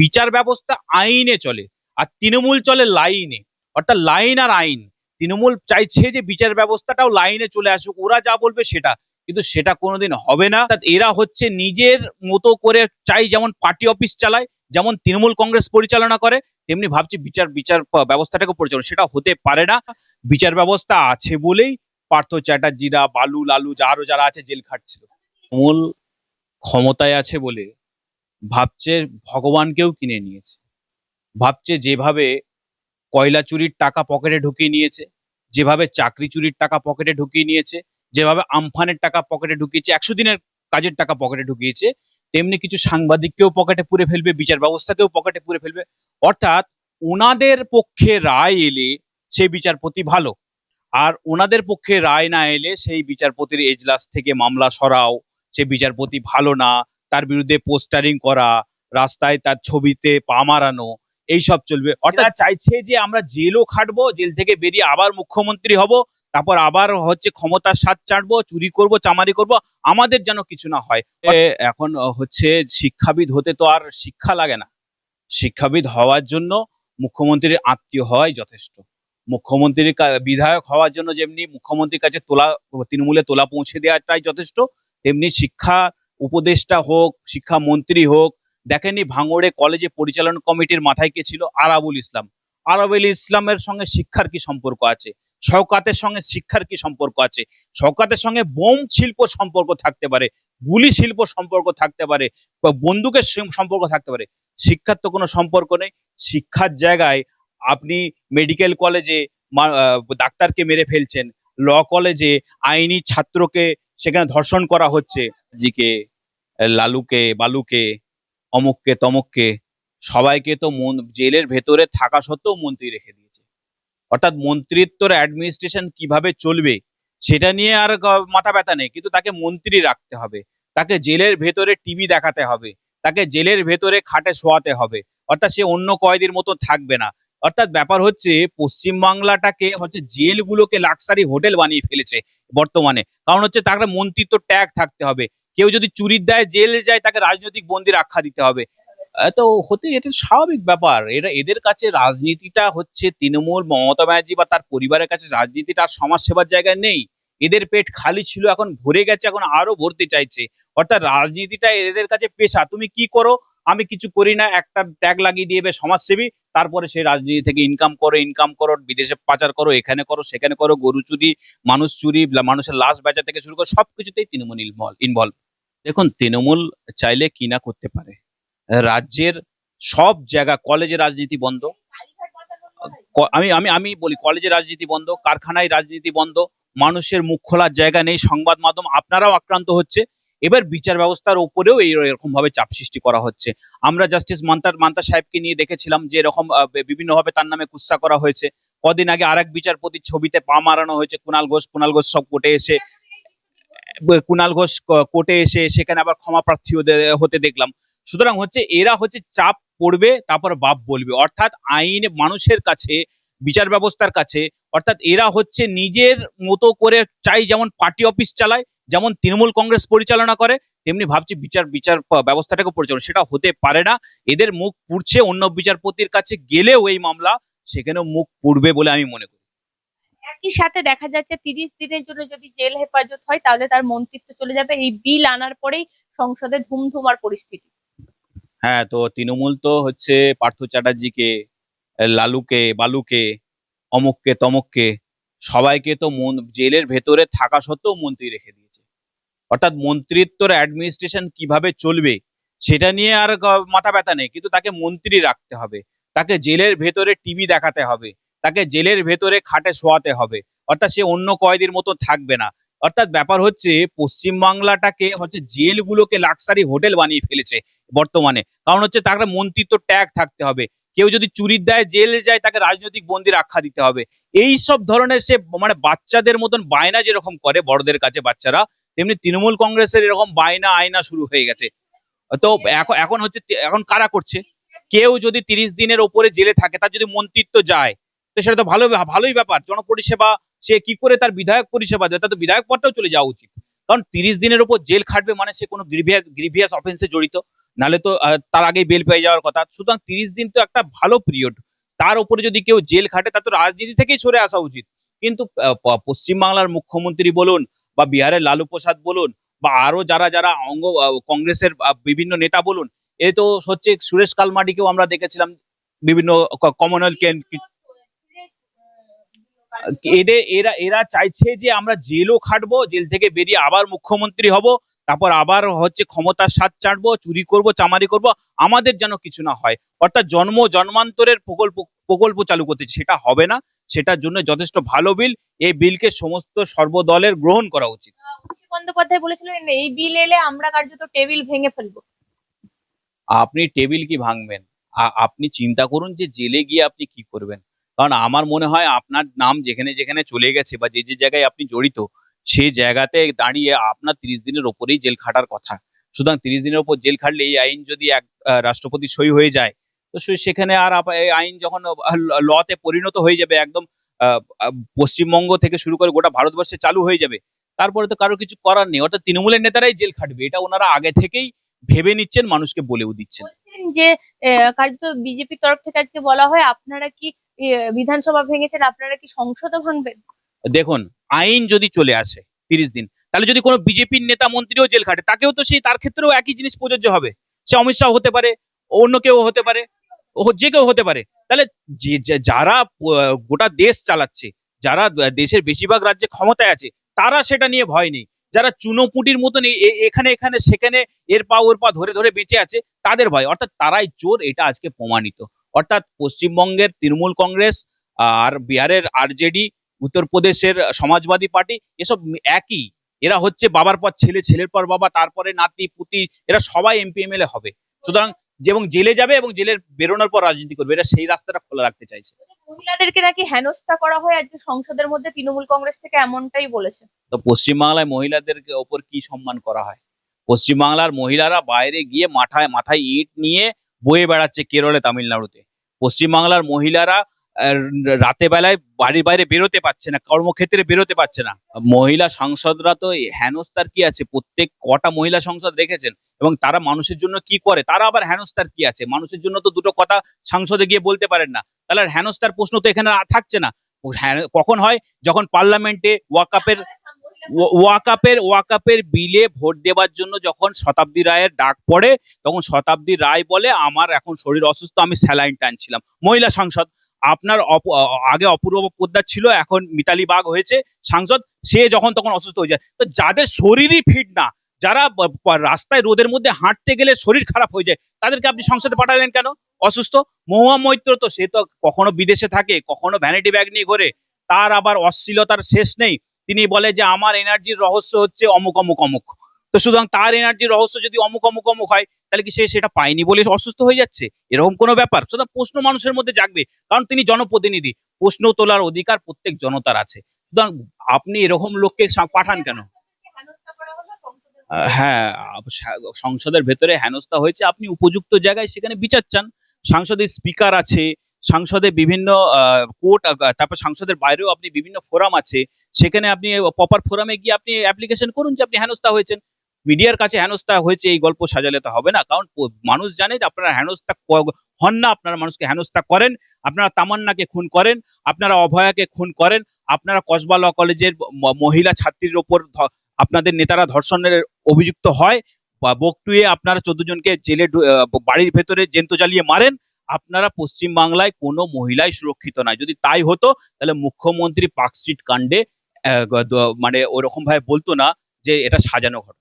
বিচার ব্যবস্থা আইনে চলে, আর তৃণমূল চলে লাইনে। অর্থাৎ লাইন আর আইন। তৃণমূল চাইছে যে বিচার ব্যবস্থাটাও লাইনে চলে আসুক, ওরা যা বলবে সেটা। কিন্তু সেটা কোনোদিন হবে না। এরা হচ্ছে নিজের মতো করে চাই যেমন পার্টি অফিস চালায়, যেমন তৃণমূল কংগ্রেস পরিচালনা করে, তেমনি ভাবছি বিচার বিচার ব্যবস্থাটাকে পরিচালনা। সেটা হতে পারে না। বিচার ব্যবস্থা আছে বলেই পার্থ চ্যাটার্জিরা, বালু লালু যারও যারা আছে, জেল খাটছিল। তৃণমূল ক্ষমতায় আছে বলে ভাবছে ভগবানকেও কিনে নিয়েছে। ভাবছে যেভাবে কয়লা চুরির টাকা পকেটে ঢুকিয়ে নিয়েছে, যেভাবে চাকরি চুরির টাকা পকেটে ঢুকিয়ে নিয়েছে, যেভাবে আমফানের টাকা পকেটে ঢুকিয়েছে, একশো দিনের কাজের টাকা পকেটে ঢুকিয়েছে, তেমনি কিছু সাংবাদিককেও পকেটে পুরে ফেলবে, বিচার ব্যবস্থাকেও পকেটে পুরে ফেলবে। অর্থাৎ ওনাদের পক্ষে রায় এলে সেই বিচারপতি ভালো, আর ওনাদের পক্ষে রায় না এলে সেই বিচারপতির এজলাস থেকে মামলা সরাও, সে বিচারপতি ভালো না তার বিরুদ্ধে পোস্টারিং করা রাস্তায় তার ছবিতে পা মারানো এইসব চলবে। অর্থাৎ চাইছে যে আমরা জেলও খাটবো জেল থেকে বেরিয়ে আবার মুখ্যমন্ত্রী হব তারপর আবার হচ্ছে ক্ষমতার স্বাদ চাটবো চুরি করব চামারি করব আমাদের যেন কিছু না হয়। এখন হচ্ছে শিক্ষাবিদ হতে তো আর শিক্ষা লাগে না। শিক্ষাবিদ হওয়ার জন্য মুখ্যমন্ত্রীর আত্মীয় হওয়াই যথেষ্ট। মুখ্যমন্ত্রীর বিধায়ক হওয়ার জন্য যেমনি মুখ্যমন্ত্রীর কাছে তোলা তৃণমূলে তোলা পৌঁছে দেওয়াটাই যথেষ্ট তেমনি শিক্ষা উপদেষ্টা হোক শিক্ষা মন্ত্রী হোক, দেখেননি ভাঙড়ে কলেজে পরিচালনা কমিটির মাথায় কে ছিল? আরাবুল ইসলাম। আরাবুল ইসলামের সঙ্গে শিক্ষার কি সম্পর্ক আছে? শওকাতের সঙ্গে শিক্ষার কি সম্পর্ক আছে? শওকাতের সঙ্গে বোম শিল্প সম্পর্ক থাকতে পারে, গুলি শিল্প সম্পর্ক থাকতে পারে, বা বন্দুকের সম্পর্ক থাকতে পারে। শিক্ষার তো কোনো সম্পর্ক নেই। শিক্ষার জায়গায় আপনি মেডিকেল কলেজে ডাক্তারকে মেরে ফেলছেন, ল কলেজে আইনি ছাত্রকে সেখানে ধর্ষণ করা হচ্ছে। জিকে লালুকে, বালুকে, অমুককে, তমককে, সবাইকে তো মন- জেলের ভেতরে থাকা সত্ত্বেও মন্ত্রী রেখে দিয়েছে। অর্থাৎ মন্ত্রিত্বর অ্যাডমিনিস্ট্রেশন কীভাবে চলবে, সেটা নিয়ে আর মাথা ব্যথা নেই। কিন্তু তাকে মন্ত্রী রাখতে হবে, তাকে জেলের ভেতরে টিভি দেখাতে হবে, তাকে জেলের ভেতরে খাটে শোয়াতে হবে। অর্থাৎ সে অন্য কয়েদির মতো থাকবে না। অর্থাৎ ব্যাপার হচ্ছে পশ্চিম বাংলাটাকে হচ্ছে জেলগুলোকে লাক্সারি হোটেল বানিয়ে ফেলেছে বর্তমানে। কারণ হচ্ছে তাকে মন্ত্রিত্ব ট্যাগ থাকতে হবে। কেউ যদি চুরির দায় জেলে যায়, তাকে রাজনৈতিক বন্দির আখ্যা দিতে হবে। তো হতে, এটা স্বাভাবিক ব্যাপার। এরা এদের কাছে রাজনীতিটা হচ্ছে তৃণমূল, মমতা ব্যানার্জি বা তার পরিবারের কাছে রাজনীতিটা আর সমাজ সেবার জায়গায় নেই। এদের পেট খালি ছিল, এখন ভরে গেছে, এখন আরও ভরতে চাইছে। অর্থাৎ রাজনীতিটা এদের কাছে পেশা। তুমি কি করো? আমি কিছু করি না, একটা ট্যাগ লাগিয়ে দিয়ে সমাজসেবী, তারপরে সেই রাজনীতি থেকে ইনকাম করো ইনকাম করো, বিদেশে পাচার করো, এখানে করো, সেখানে করো, গরু চুরি, মানুষ চুরি, মানুষের লাশ বেচা থেকে শুরু করো সবকিছুতেই তৃণমূল ইনভলভ দেখুন তৃণমূল চাইলে কি না করতে পারে। রাজ্যের সব জায়গা কলেজে রাজনীতি বন্ধ। আমি আমি আমি বলি কলেজে রাজনীতি বন্ধ কারখানায় রাজনীতি বন্ধ মানুষের মুখ খোলার জায়গা নেই সংবাদ মাধ্যম আপনারাও আক্রান্ত হচ্ছে। এবার বিচার ব্যবস্থার উপরেও এই এরকম ভাবে চাপ সৃষ্টি করা হচ্ছে। আমরা জাস্টিস মান্তার মান্তা সাহেবকে নিয়ে দেখেছিলাম যে এরকম আহ, বিভিন্ন ভাবে তার নামে কুৎসা করা হয়েছে। কদিন আগে আরেক বিচারপতির ছবিতে পা মারানো হয়েছে কুণাল ঘোষ কুণাল ঘোষ সব কোর্টে এসে কুণাল ঘোষ কোর্টে এসে সেখানে আবার ক্ষমা প্রার্থী হতে- দেখলাম। সুতরাং হচ্ছে এরা হচ্ছে চাপ পড়বে, তারপর বাপ বলবে। অর্থাৎ আইন মানুষের কাছে, বিচার ব্যবস্থার কাছে, অর্থাৎ এরা হচ্ছে নিজের মতো করে চাই যেমন পার্টি অফিস চালায়, যেমন তৃণমূল কংগ্রেস পরিচালনা করে, তেমনি ভাবছি বিচার বিচার ব্যবস্থাটাকে পরিচালনা সেটা হতে পারে না। এদের মুখ পুড়ছে অন্য বিচারপতির কাছে গেলেও এই মামলা সেখানেও মুখ পুড়বে বলে আমি মনে করি। একই সাথে দেখা যাচ্ছে তিরিশ দিনের জন্য যদি জেল হেফাজত হয়, তাহলে তার মন্ত্রিত্ব চলে যাবে। এই বিল আনার পরেই সংসদে ধুমধুমার পরিস্থিতি। হ্যাঁ তো তৃণমূল তো হচ্ছে পার্থ চ্যাটার্জিকে, লালুকে, বালুকে, অমুককে, তমককে, সবাইকে তো মন- জেলের ভেতরে থাকা সত্ত্বেও মন্ত্রী রেখে দিয়েছে। অর্থাৎ মন্ত্রিত্বর অ্যাডমিনিস্ট্রেশন কীভাবে চলবে, সেটা নিয়ে আর মাথা ব্যথা নেই। কিন্তু তাকে মন্ত্রী রাখতে হবে। তাকে জেলের ভেতরে টিভি দেখাতে হবে। তাকে জেলের ভেতরে খাটে শোয়াতে হবে। অর্থাৎ সে অন্য কয়েদির মতো থাকবে না। অর্থাৎ ব্যাপার হচ্ছে, পশ্চিম বাংলাটাকে হচ্ছে জেলগুলোকে লাক্সারি হোটেল বানিয়ে ফেলেছে বর্তমানে। কারণ হচ্ছে তাকে মন্ত্রিত্ব ট্যাগ থাকতে হবে। কেউ যদি চুরির দায় জেলে যায়, তাকে রাজনৈতিক বন্দির আখ্যা দিতে হবে। এই সব ধরনের সে মানে বাচ্চাদের মতন বায়না যেরকম করে, বড়দের কাছে বাচ্চারা, তেমনি তৃণমূল কংগ্রেসের এরকম বায়না আয়না শুরু হয়ে গেছে। তো এখন এখন হচ্ছে, এখন কারা করছে? কেউ যদি তিরিশ দিনের ওপরে জেলে থাকে, তার যদি মন্ত্রিত্ব যায় তো সেটা তো ভালো, ভালোই ব্যাপার। জনপরিষেবা, সে কি করে তার বিধায়ক পরিষেবা দেয় তার তো বিধায়ক পদটাও চলে যাওয়া উচিত। কারণ তিরিশ দিনের উপর জেল খাটবে মানে সে কোনো গ্রিভিয়াস গ্রিভিয়াস অফেন্সে জড়িত। নালে তো তার আগেই বেল পেয়ে যাওয়ার কথা। সুতরাং তিরিশ দিন তো একটা ভালো পিরিয়ড তার উপরে যদি কেউ জেল খাটে তার তো রাজনীতি থেকেই সরে আসা উচিত। কিন্তু পশ্চিমবাংলার মুখ্যমন্ত্রী বলুন, বা বিহারের লালু প্রসাদ বলুন, বা আরও যারা যারা অঙ্গ কংগ্রেসের বিভিন্ন নেতা বলুন, এ তো হচ্ছে সুরেশ কালমাডিকেও আমরা দেখেছিলাম বিভিন্ন কমনওয়েলথ এদের এরা এরা চাইছে যে আমরা জেলও খাটবো জেল থেকে বেরিয়ে আবার মুখ্যমন্ত্রী হব তারপর আবার হচ্ছে ক্ষমতার স্বাদ চাটবো চুরি করব চামারি করব আমাদের যেন কিছু না হয়। অর্থাৎ জন্ম জন্মান্তরের প্রকল্প প্রকল্প চালু করতে সেটা হবে না সেটার জন্য যথেষ্ট ভালো বিল এই বিলকে সমস্ত সর্বদলের গ্রহণ করা উচিত। বন্দ্যোপাধ্যায় বলেছিলেন এই বিল এলে আমরা কার্যত টেবিল ভেঙে ফেলব। আপনি টেবিল কি ভাঙবেন? আপনি চিন্তা করুন যে জেলে গিয়ে আপনি কি করবেন। কারণ আমার মনে হয় আপনার নাম যেখানে যেখানে চলে গেছে বা যে যে জায়গায় আপনি জড়িত সেই জায়গাতে দাঁড়িয়ে আপনার তিরিশ দিনের ওপরেই জেল খাটার কথা। সুতরাং তিরিশ দিনের ওপর জেল খাটলে এই আইন যদি এক রাষ্ট্রপতি সই হয়ে যায়, তো সেখানে আর আইন যখন লতে পরিণত হয়ে যাবে একদম পশ্চিমবঙ্গ থেকে শুরু করে গোটা ভারতবর্ষে চালু হয়ে যাবে, তারপরে তো কারও কিছু করার নেই। অর্থাৎ তৃণমূলের নেতারাই জেল খাটবে। এটা ওনারা আগে থেকেই ভেবে নিচ্ছেন, মানুষকে বলেও দিচ্ছেন। যে কার্যত বিজেপির তরফ থেকে আজকে বলা হয়, আপনারা কি বিধানসভা ভেঙেছেন, আপনারা কি সংসদও ভাঙবেন? দেখুন, আইন যদি চলে আসে তিরিশ দিন, তাহলে যদি কোনো বিজেপির নেতা মন্ত্রীও জেল খাটে, তাকেও তো সেই, তার ক্ষেত্রেও একই জিনিস প্রযোজ্য হবে। সে অমিত শাহ হতে পারে, অন্য কেউ হতে পারে যে কেউ হতে পারে। তাহলে যারা গোটা দেশ চালাচ্ছে, যারা দেশের বেশিরভাগ রাজ্যে ক্ষমতায় আছে, তারা সেটা নিয়ে ভয় নেই। যারা চুনোপুটির মতন এখানে এখানে, সেখানে, এর পা, ওর পা ধরে ধরে বেঁচে আছে, তাদের ভয়। অর্থাৎ তারাই চোর, এটা আজকে প্রমাণিত। অর্থাৎ পশ্চিমবঙ্গের তৃণমূল কংগ্রেস আর বিহারের আরজেডি উত্তরপ্রদেশের সমাজবাদী পার্টি এসব একই। এরা হচ্ছে বাবার পর ছেলে ছেলের পর বাবা তারপরে নাতি পুতি এরা সবাই এমপি এমএলএ হবে। সুতরাং এবং জেলে যাবে এবং জেলের বেরোনোর পর রাজনীতি করবে এরা সেই রাস্তাটা খোলা রাখতে চাইছে। মহিলাদেরকে নাকি হেনস্থা করা হয় আজকে সংসদের মধ্যে? তৃণমূল কংগ্রেস থেকে এমনটাই বলেছে। তো পশ্চিমবাংলায় মহিলাদের ওপর কি সম্মান করা হয়? পশ্চিমবাংলার মহিলারা বাইরে গিয়ে মাথায় মাথায় ইট নিয়ে বয়ে বেড়াচ্ছে কেরলে তামিলনাড়ুতে। পশ্চিমবাংলার মহিলারা রাতে বেলায় বাড়ির বাইরে বেরোতে পারছে না, কর্মক্ষেত্রে বেরোতে পারছে না। মহিলা সাংসদরা তো এই হেনস্থার কি আছে? প্রত্যেক কটা মহিলা সংসদ রেখেছেন এবং তারা মানুষের জন্য কি করে? তারা আবার হেনস্থার কি আছে? মানুষের জন্য তো দুটো কথা সংসদে গিয়ে বলতে পারেন না। তাহলে আর হেনস্থার প্রশ্ন তো এখানে থাকছে না। কখন হয়? যখন পার্লামেন্টে ওয়াকাপের ওয়া- ওয়াকাপের ওয়াকাপের বিলে ভোট দেওয়ার জন্য যখন শতাব্দী রায়ের ডাক পড়ে, তখন শতাব্দী রায় বলে, আমার এখন শরীর অসুস্থ, আমি স্যালাইন টানছিলাম। মহিলা সাংসদ, আপনার আগে অপূর্ব পোদ্দার ছিল, এখন মিতালি বাগ হয়েছে। সাংসদ, সে যখন তখন অসুস্থ হয়ে যায়। তো যাদের শরীরই ফিট না, যারা রাস্তায় রোদের মধ্যে হাঁটতে গেলে শরীর খারাপ হয়ে যায়, তাদেরকে আপনি সংসদে পাঠালেন কেন? অসুস্থ? মহুয়া মৈত্র তো, সে তো কখনো বিদেশে থাকে, কখনো ভ্যানিটি ব্যাগ নিয়ে ঘোরে। তার আবার অশ্লীলতার শেষ নেই। তিনি বলে যে, আমার এনার্জির রহস্য হচ্ছে অমুক অমুক অমুক। তো সুতরাং তার এনার্জির রহস্য যদি অমুক অমুক অমুক হয়, তাহলে কি সে সেটা পায়নি বলে অসুস্থ হয়ে যাচ্ছে? এরকম কোনো ব্যাপার? সুতরাং প্রশ্ন মানুষের মধ্যে জাগবে, কারণ তিনি জনপ্রতিনিধি। প্রশ্ন তোলার অধিকার প্রত্যেক জনতার আছে। সুতরাং আপনি এরকম লোককে পাঠান কেন? হ্যাঁ সংসদের ভেতরে হেনস্থা হয়েছে। আপনি উপযুক্ত জায়গায় সেখানে বিচার চান। সংসদের স্পিকার আছে, সাংসদে বিভিন্ন কোর্ট তারপর সাংসদের বাইরেও আপনি বিভিন্ন ফোরাম আছে। সেখানে আপনি প্রপার ফোরামে গিয়ে আপনি অ্যাপ্লিকেশন করুন যে আপনি হেনস্থা হয়েছেন। মিডিয়ার কাছে হেনস্থা হয়েছে, এই গল্প সাজালে তো হবে না। কারণ মানুষ জানে যে আপনারা হেনস্থা হন না, আপনারা মানুষকে হেনস্থা করেন, আপনারা তামান্নাকে খুন করেন, আপনারা অভয়াকে খুন করেন, আপনারা কসবা ল কলেজের মহিলা ছাত্রীর ওপর আপনাদের নেতারা ধর্ষণের অভিযুক্ত হয়, বা বকটুয়ে আপনারা চোদ্দ জনকে জেলে বাড়ির ভেতরে জেন্ত জ্বালিয়ে মারেন, আপনারা পশ্চিমবাংলায় কোনো মহিলাই সুরক্ষিত নয় যদি তাই হতো, তাহলে মুখ্যমন্ত্রী পার্কস্ট্রিট কাণ্ডে মানে ওরকম ভাবে বলতো না যে এটা সাজানো ঘটনা।